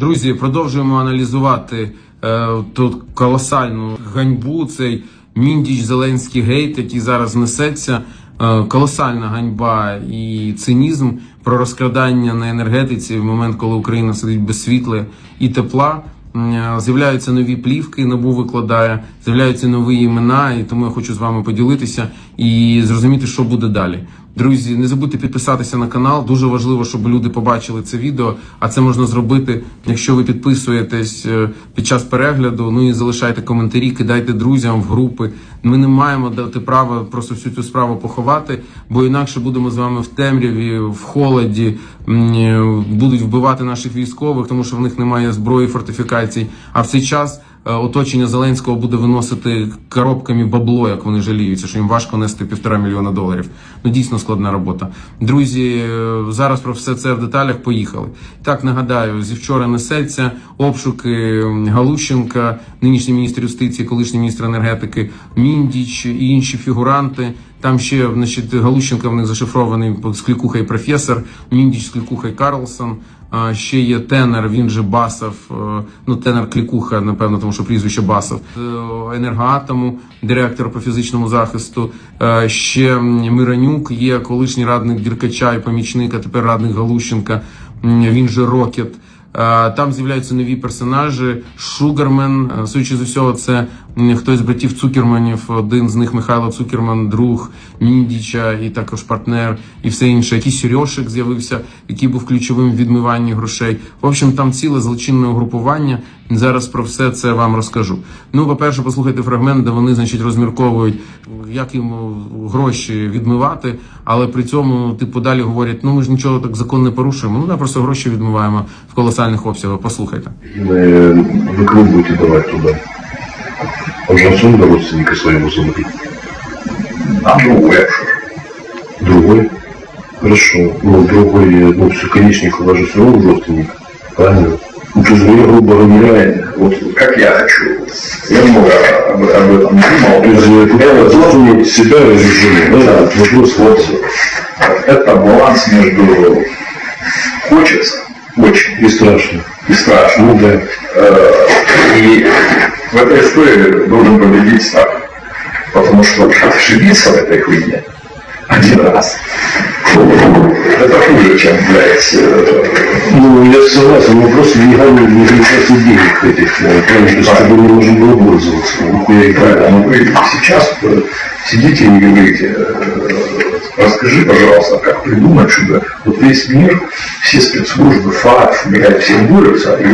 Друзі, продовжуємо аналізувати е, тут колосальну ганьбу. Цей міндіч Зеленський гейт, який зараз несеться. Е, колосальна ганьба і цинізм про розкрадання на енергетиці в момент, коли Україна сидить без світла і тепла. Е, З'являються нові плівки, набу викладає, з'являються нові імена, і тому я хочу з вами поділитися і зрозуміти, що буде далі. Друзі, не забудьте підписатися на канал. Дуже важливо, щоб люди побачили це відео. А це можна зробити, якщо ви підписуєтесь е, під час перегляду. Ну і залишайте коментарі, кидайте друзям в групи. Ми не маємо дати права просто всю цю справу поховати, бо інакше будемо з вами в темряві, в холоді, е, будуть вбивати наших військових, тому що в них немає зброї, фортифікацій. А в цей час оточення Зеленського буде виносити коробками бабло, як вони жаліються, що їм важко нести півтора мільйона доларів. Ну дійсно складна робота. Друзі, е, зараз про все це в деталях поїхали. Так нагадаю, зі вчора несеться обшуки Галущенка, нинішній міністр юстиції, колишній міністр енергетики, Міндіч і інші фігуранти. Там ще значить, Галущенка в них зашифрований з клікухою професор, Міндіч з клікухою Карлсон. Ще є тенер, він же Басов, е, ну тенер Клікуха, напевно, тому що прізвище Басов, Е, енергоатому, директор по фізичному захисту. Е, Ще Миранюк є колишній радник Діркача і помічник, а тепер радник Галущенка, він же Рокет. Там з'являються нові персонажі. Шугармен, судячи з усього, це хтось з братів Цукерманів. Один з них Михайло Цукерман, друг Міндіча і також партнер, і все інше. Якийсь Серьошик з'явився, який був ключовим в відмиванні грошей. В общем, там ціле злочинне угрупування. Зараз про все це вам розкажу. Ну, по-перше, послухайте фрагмент, де вони, значить, розмірковують, як їм гроші відмивати, але при цьому, типу, далі говорять: ну ми ж нічого так закон не порушуємо. Ну да, просто гроші відмиваємо в колосальних обсягах. Послухайте. Кого будете давать туда? Он же отсюда родственника своего зовут. А другой обшир. Другой? Хорошо. Ну, другой, ну, все, конечник же все равно родственник. Правильно? Ну, то есть вы, грубо говоря, Вот как я хочу. Я много об, об этом думал. то есть вы пытаетесь себя разрешили. Да, вопрос вот. Это баланс между хочется очень И страшно. и страшно. Ну да. Э, И в этой истории должен победить страх. Потому что ошибиться в этой хуйне один раз это хуже, чем, блядь, э, Ну, я согласен, но просто легальную легализацию денег этих, э, правильно, то есть, чтобы не можно было пользоваться. Ну, хуя и правильно. Ну, вы сейчас э, сидите и говорите, э, расскажи, пожалуйста, как придумать, чтобы вот весь мир, все спецслужбы, ФАТ, блядь, все борются,